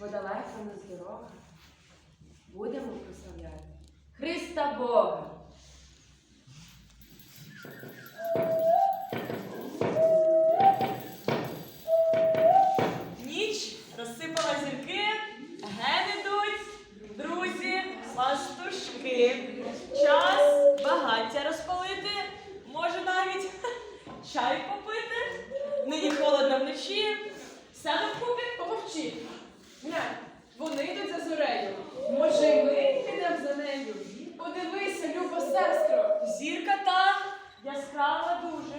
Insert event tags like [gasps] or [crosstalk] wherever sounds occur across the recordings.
бо далеко не. Будемо прославляти Христа Бога. Ніч розсипала зірки, ген ідуть, друзі, пастушки. Час багаття розпалити, може навіть чай попити. Нині холодно вночі. Саме вкупі помовчи. Глянь, вони йдуть за зорею. Може, й ми підемо за нею? Подивися, любо сестро. Зірка та яскрава дуже.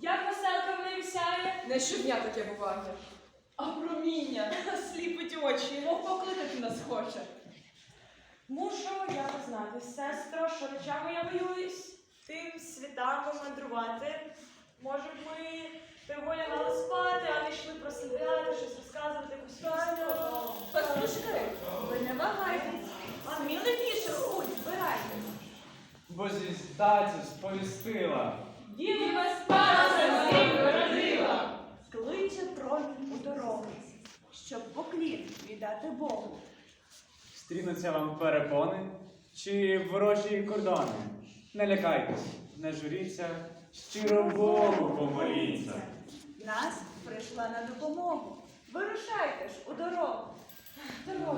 Як веселка в неї сяє, Не щодня таке буває. А проміння, [laughs] сліпить очі. мов покликати нас хоче. Мушу я познати, сестро, що речами я боюсь тим світами мандрувати. Може ми того лягали спати, а не йшли прослідляти, щось розказувати якусь історію. Пастушки, ви не вагайтесь. Сміливіше, ходь, збирайте. Бо звіздацю сповістила. Діва спала родила. Кличе промінь у дорогу, щоб поклін віддати Богу. Стрінуться вам перепони чи ворожі кордони. Не лякайтесь, не журіться, щиро Богу помоліться. Нас прийшла на допомогу. Вирушайте ж у дорогу.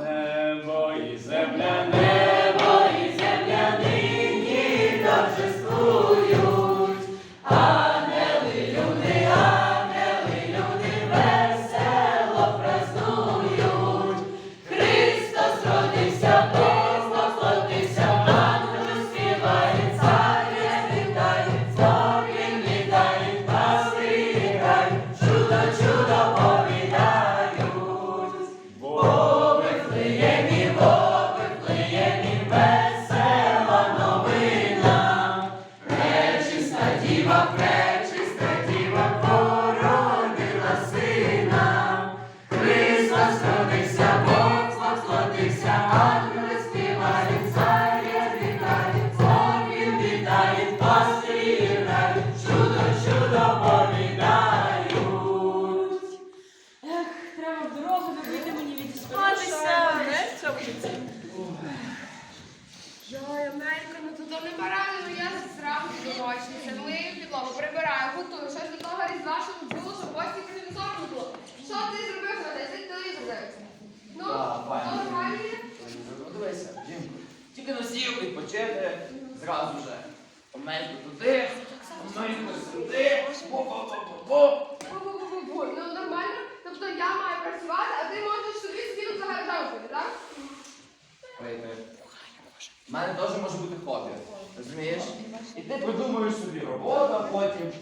Небо і земля, небо не мені відіспатися. Не в цьому житті. Йой, Америка, ну тут не барани, ну я зразу дорочниця, мию підлогу, прибираю, готую, щось до того різдва, щоб було, щоб гості не соромно було. Що ти зробив? Ти телевізор дивиться. Ну, нормально. Дивися, жінку. Тільки носів відпочити зразу же. Омельку туди, омельку сюди, бу-бу-бу-бу-бу. Бу-бу-бу-бу-бу. Ну. Тобто я маю працювати, а ти можеш собі сидіти за так? У мене теж може бути хобі. Розумієш? І ти придумуєш собі роботу, а потім.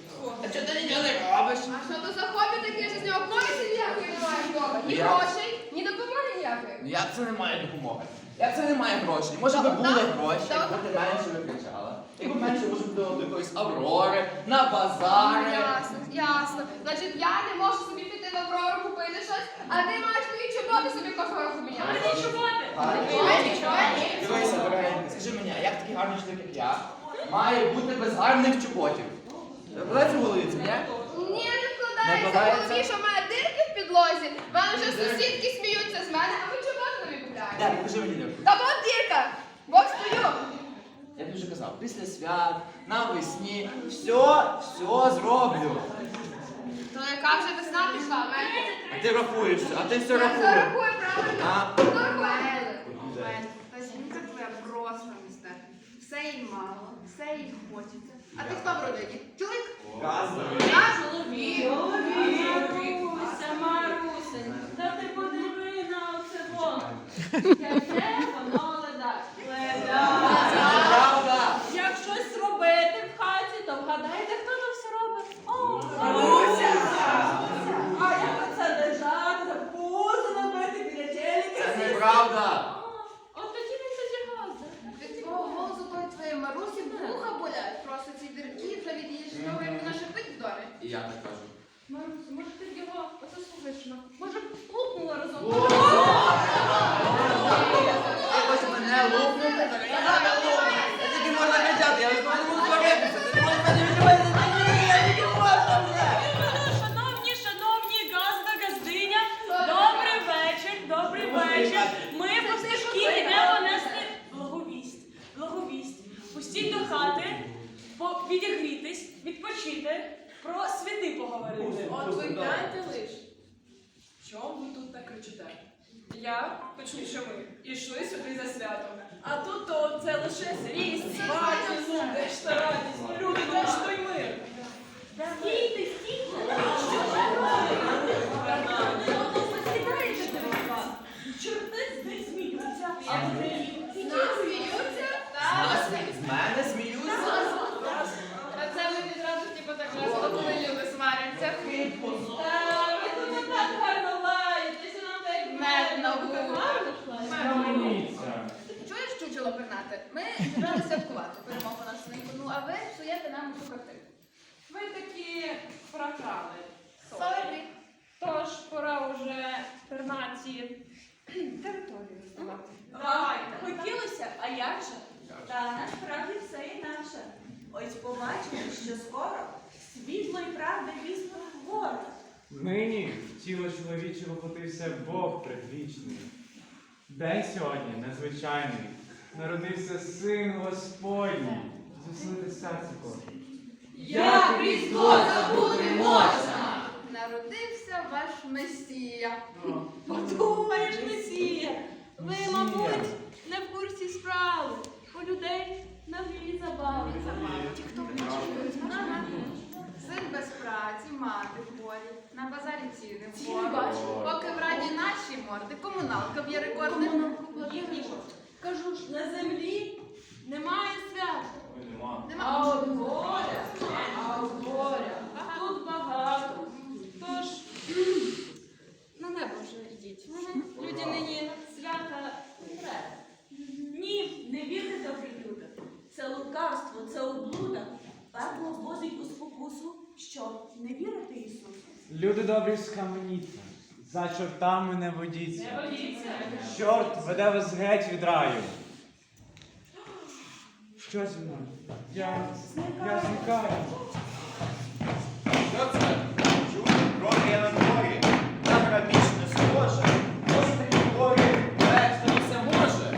А чого ти нічого не робиш? А що то за хобі таке, що з нього користі ніякої немає вдома? Ні Я- грошей, ні допомоги ніякої. Ну як це немає допомоги? Як це немає грошей? Може би були гроші, так. якби ти менше витрачала. Якби менше може бути до якоїсь аврори, на Ну, базари. Ясно, ясно. Значить, я не можу собі піти в купити щось, а ти маєш твої чоботи собі кожного року міняти. Гарні чоботи. Чоботи, чоботи. Дивися, дорогенька, скажи мені, а як такий гарний чоловік, як я, має бути без гарних чоботів? Вкладається в голові, це ні? Ні, не Не вкладається. Голові, що має дирки в підлозі. В мене вже сусідки сміються з мене, а ви чоботи нові купляєте. Де, покажи мені дірку. Та от дірка. Бог стою. Я тобі вже казав, після свят, навесні, все, все зроблю. То яка вже весна пішла, мене. А ти рахуєшся, а ти все Я рахуєш. зарахую, правильно. А? Хто рахує? Та жінка твоя просто мистецтво. Все їй мало, все їй хочеться. А ти хто в родині? Чоловік? Я чоловік. Маруся, Марусень, та ти подиви на оце воно. Яке воно ледать. Ледать. Гляньте лиш. Чому ви тут так кричите? Я, точніше ми, ішли сюди за святом. А тут то це лише зріст, сваті, ну, де ж та радість, ну, люди, де ж той мир? Стійте, стійте! Що ж ви робите? Посідаєте до вас. Чорти не сміються. Нас сміються? З мене сміються? А це ми відразу типу так весело, коли люди сваряться. Ви тут так гарно лаєтеся, нам так Мед на вухо. Схаменіться. Чуєш, чучело пернате? Ми зібрали святкувати перемогу нашу синьку, ну а ви цю картину. Ви такі програли. Сорі. Тож пора уже пернаці територію здавати. Давайте. Хотілося, а як же? Та насправді все інакше. Ось побачимо, що скоро світло і правда візьмуть ворог. Нині в тіло чоловіче воплотився Бог предвічний. День сьогодні незвичайний. Народився син Господній. Звеселити серце кожне. Як Різдво забути можна? Народився ваш Месія. Подумаєш, Месія, ви, мабуть, не в курсі справи. У людей нові забави. Ті, хто Син без праці, мати в полі, на базарі ціни вгору. Поки в раді наші морди, комуналка б'є рекордним. Кажу ж, на землі немає свята. Нема. А от горя, а от горя, тут багато. Тож на небо вже йдіть. Люди нині свята не треба. Ні, не вірте, добрі люди. Це лукавство, це облуда. Пекло ввозить у спокусу. Що, не вірите Ісусу? Люди добрі схаменіться. За чортами не водіться. Не водіться. Чорт веде вас геть від раю. Що зі мною? Я, я зникаю. Що це? Чую, трохи я на дворі. Така більш не схожа. Гострі. Решта не все може.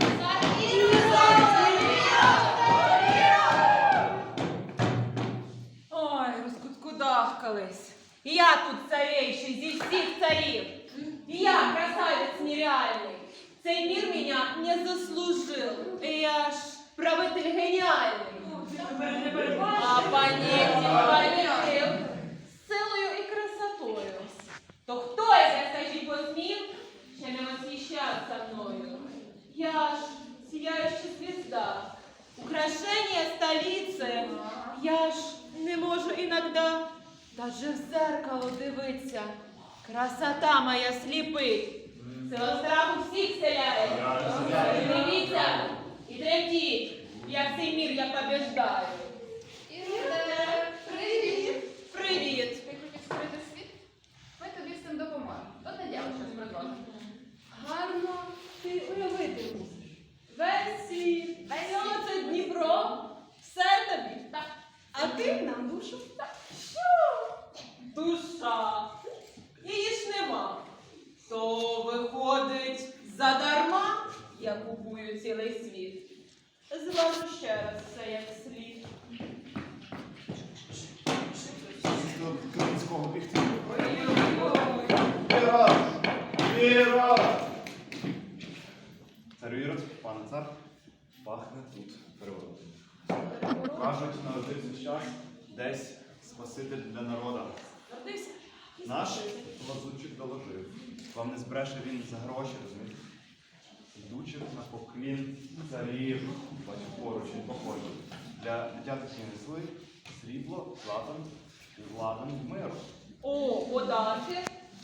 Ой, розкуткудахкались. Я тут царейший зі всіх царів. Я красавець нереальный. Цей мир меня не заслужил. Я ж правитель геніальний. А понять полетів силою і красотою. То хто я, скажіть, посмів, ще не восхищаться мною? Я ж сияющая звезда, украшение столицы. Я ж не можу иногда даже в дивитися. Красота моя сліпить. Сила страху всіх селяє. Дивіться і третіть, як цей мір я побіждаю. Привіт. Привіт! Ти скрити світ? Ми тобі з цим допоможемо. От наділи щось предложимо. Гарно ти уявити мусиш. Весь світ, все це Дніпро, все тобі. Так. А ти нам душу. Так. Душа. Її ж нема. То виходить задарма, я купую цілий світ. Зважу ще раз все як слід. До Кам'янського бігти. Ой-ой-ой. Віра! Віра! Царю Ірод, пане цар, пахне тут переворотом. Кажуть, народився час десь Спаситель для народа. Наш лазучик доложив. Вам не збреше він за гроші, розумієте? Йдучи на поклін царів, бачу поруч він походить. Для дитя такі несли срібло, златом і владом миру. О, подарки.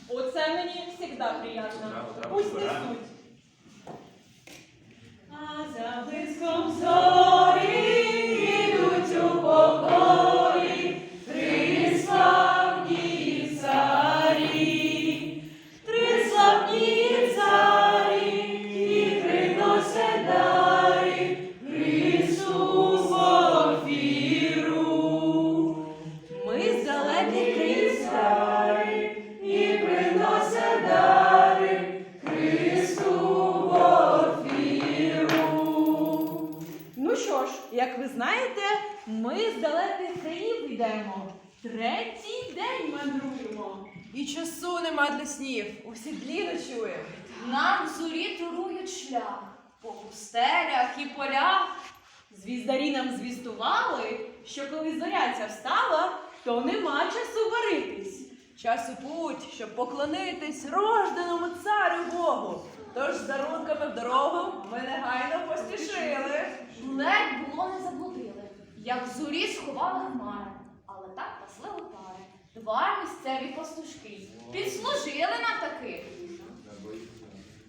Оце мені завжди приємно. Пусть несуть. йдемо. Третій день мандруємо. І часу нема для снів. У сідлі ночуємо. Нам зорі турують шлях по пустелях і полях. Звіздарі нам звістували, що коли зоряця встала, то нема часу варитись. Часу путь, щоб поклонитись рожденому царю Богу. Тож за руками в дорогу ми негайно поспішили. Ледь було не заблудили, як зорі сховали хмари так пасли пари. Два місцеві пастушки підслужили нам таки.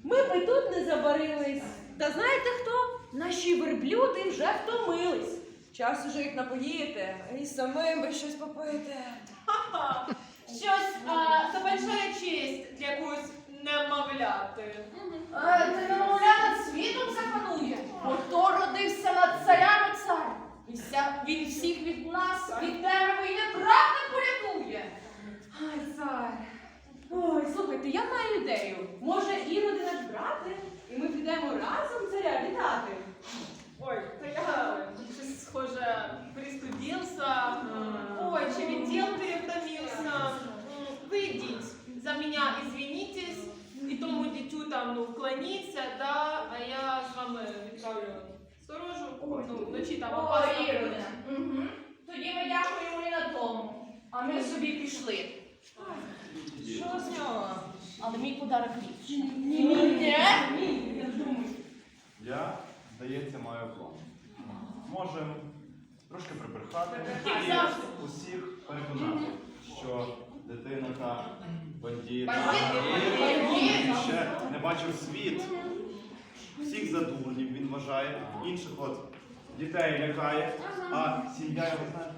Ми би тут не забарились. Та знаєте хто? Наші верблюди вже втомились. Час уже їх напоїти, і самим би щось попити. Ха-ха. Щось а, заважає честь для якогось немовляти. Е, Це немовля над світом запанує, бо хто родився над царями цар. І вся, він всіх від нас, від темряви і неправди порятує. Ай, цар. Ой, слухайте, я маю ідею. Може, іноді наш брати, і ми підемо разом царя вітати. Ой, то я щось схоже пристудився. Ой, чи відділ перевтомився. Ви йдіть, за мене извинитесь, і тому дитю там ну, вклоніться, да, а я з вами відправлю сторожу. Ну, вночі там Ой, опасно. Угу. Тоді ми дякуємо і на тому. А ми собі пішли. Що з нього? Але мій подарок ліпший. Ні, ні, ні, не думай. Я, здається, маю план. Можемо трошки прибрехати і усіх переконати, що дитина та і ще не бачив світ. Всіх за дурнів вважає, інших от дітей лякає, а сім'я його знає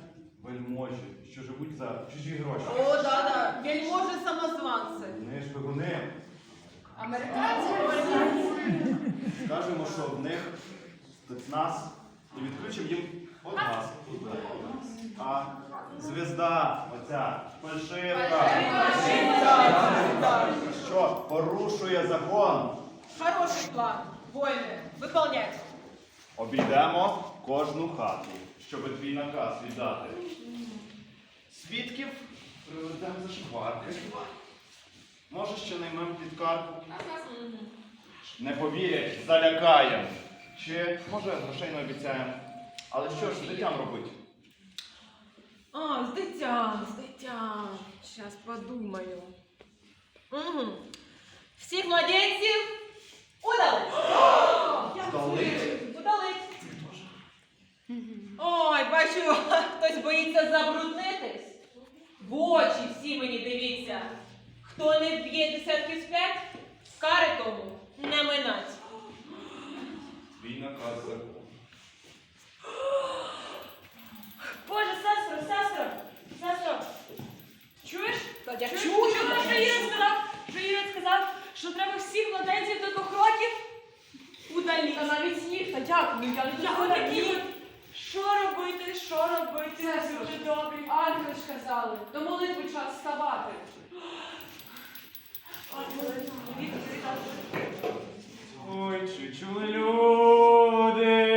вельможі, що живуть за чужі гроші. О, да, да, вельможі самозванці. Вони ж бігуни. Американці. Скажемо, що в них спецназ і відключимо їм от газ. А звізда, оця фальшивка, що порушує закон. Хороший план. Воїни, виконять. Обійдемо кожну хату, щоб твій наказ віддати. Свідків приведемо за шкварки. Може, ще наймем підкарку. Не повірять, залякаємо. Чи може грошей не обіцяємо. Але що ж з дитям робити? А, з дитям, з дитям. Щас подумаю. Угу. Всіх младенців удалить. Удалить? Удалить. Ой, бачу, [laughs] хтось боїться забруднитись. В очі всі мені дивіться. Хто не вб'є десятки спять, кари тому не минать. Твій наказ закон. [gasps] Боже, сестро, сестро, сестро, чуєш? Я Чуєш, чую. чуєш, що Ірод сказав? Що Ірод сказав, що треба всіх младенців до двох років удалі. Та навіть сніг, та дякую, я не Я дозволяю. такі. Що робити, що робити? Це Дуже добре. Ангели ж казали, до молитви час вставати. Ой, чи чули люди,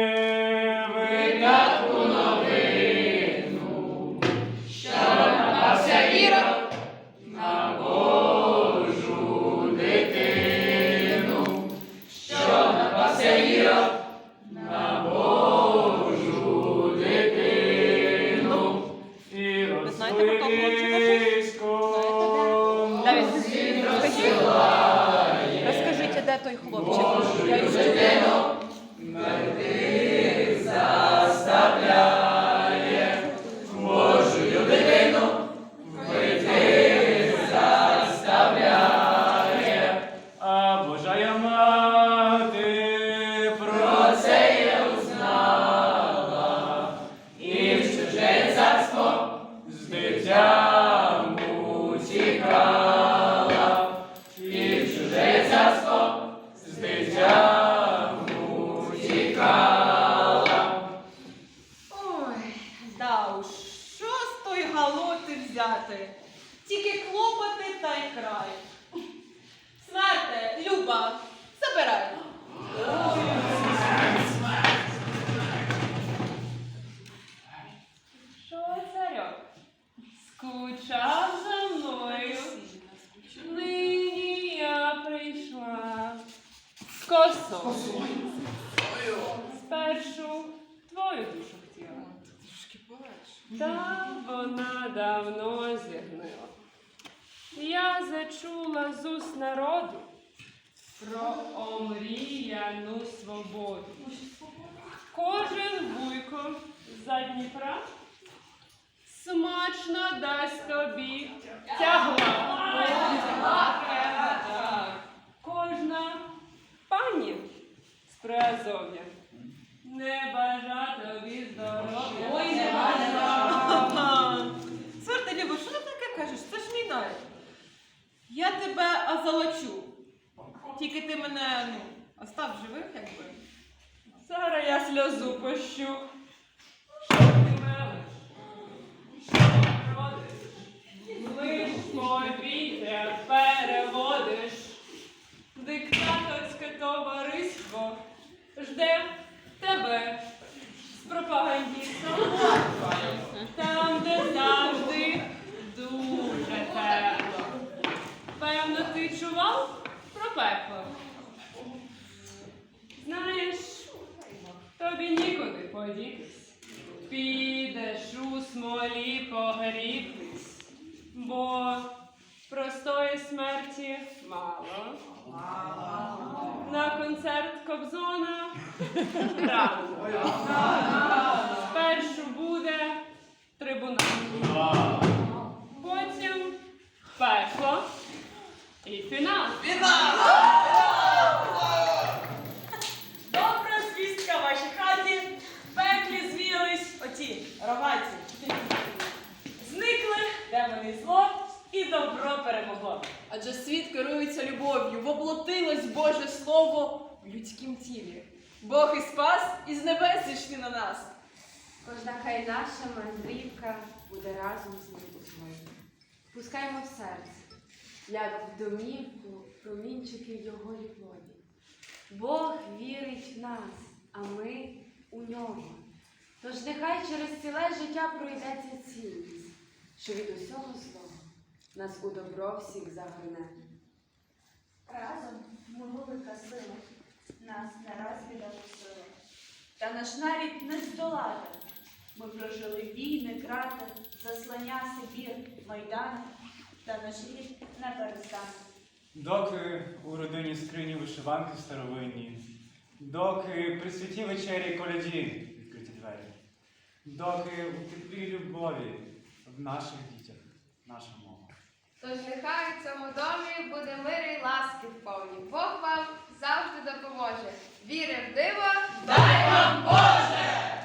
косою. Спершу твою душу хотіла. Та вона давно зігнила. Я зачула з уст народу про омріяну свободу. Кожен вуйко за Дніпра смачно дасть тобі тягла. Кожна пані з Приазов'я не бажа тобі здоров'я. Ой, не бажа. Сорти, Люба, що ти таке кажеш? Це ж мій навіть. Я тебе озолочу. Тільки ти мене, ну, остав живих, якби. Зараз я сльозу пощу. Що ти мелиш? Що ти родиш? Лиш повітря переводиш. Диктаторське товариство жде тебе з пропагандістом. Там, де завжди дуже тепло. Певно, ти чував про пекло? Знаєш, тобі нікуди подітись. Підеш у смолі погрітись, бо простої смерті мало. На концерт Спершу буде трибунал. Потім пекло і фінал. Добра звістка в вашій хаті. В пеклі звілись оті рогаті. Зникли демони і зло, і добро перемогло. Адже світ керується любов'ю, воплотилось Боже Слово в людськім тілі. Бог і спас, і з небес зійшли на нас. Кожна хай наша мандрівка буде разом з ним у своїй. Пускаймо в серце, як в домівку промінчики його любові. Бог вірить в нас, а ми у нього. Тож нехай через ціле життя пройдеться цінність, що від усього злого нас у добро всіх загорне. Разом ми сила, нас не раз біда посила. Та наш навіть не здолати. Ми прожили війни, крати, заслання Сибір, Майдан, та наш рід не перестане. Доки у родині скрині вишиванки старовинні, доки при святій вечері коляді відкриті двері, доки у теплій любові в наших дітях наша мова. Тож нехай в цьому домі буде мир і ласки в повні. Бог вам завжди допоможе. Віри в диво, дай вам Боже!